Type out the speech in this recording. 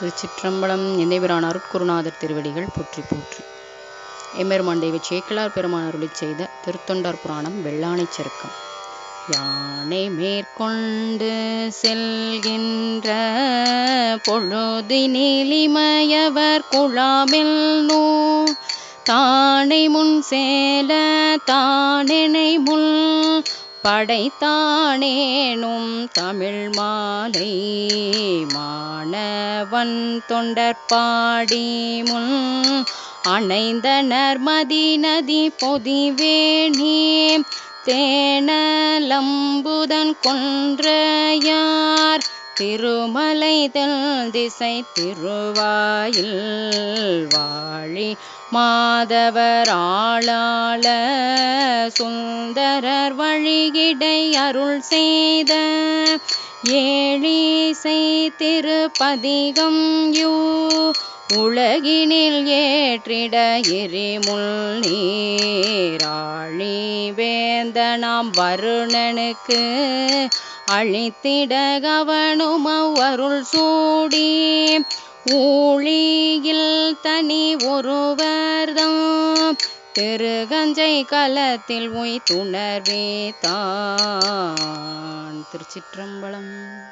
திருச்சிற்றம்பலம் எந்தைபிரான் அருட்குருநாதர் திருவடிகள் போற்றி போற்றி. எம்பெருமான் தெய்வ சேக்கிழார் பெருமான் அருளி செய்த திருத்தொண்டார் புராணம் வெள்ளானைச் சருக்கம். யானை மேற்கொண்டு செல்கின்ற பொழுதினிலிமயவர் குழாமில் நூ தானை முன் சேல தானினை முள் படைத்தானேனும் தமிழ் மாலை மாணவன் தொண்டற்பாடி முன் அணைந்த நர்மதி நதி பொதிவேணி தேனலம்புதன் கொன்றையார் திருமலை தெல் திசை திருவாயில் வாழி மாதவர் சுந்தரர் வழிகிடை அருள் செய்த ஏழிசை திருப்பதிகம் யூ உலகினில் ஏற்றிட எரிமுள் நீராழி நாம் வருணனுக்கு அழித்திட கவனும் அவ்வருள் சூடி. ஊழியில் தனி ஒருவர்தம் திருகஞ்சை கலத்தில் உய் துணர்வே தான். திருச்சிற்றம்பலம்.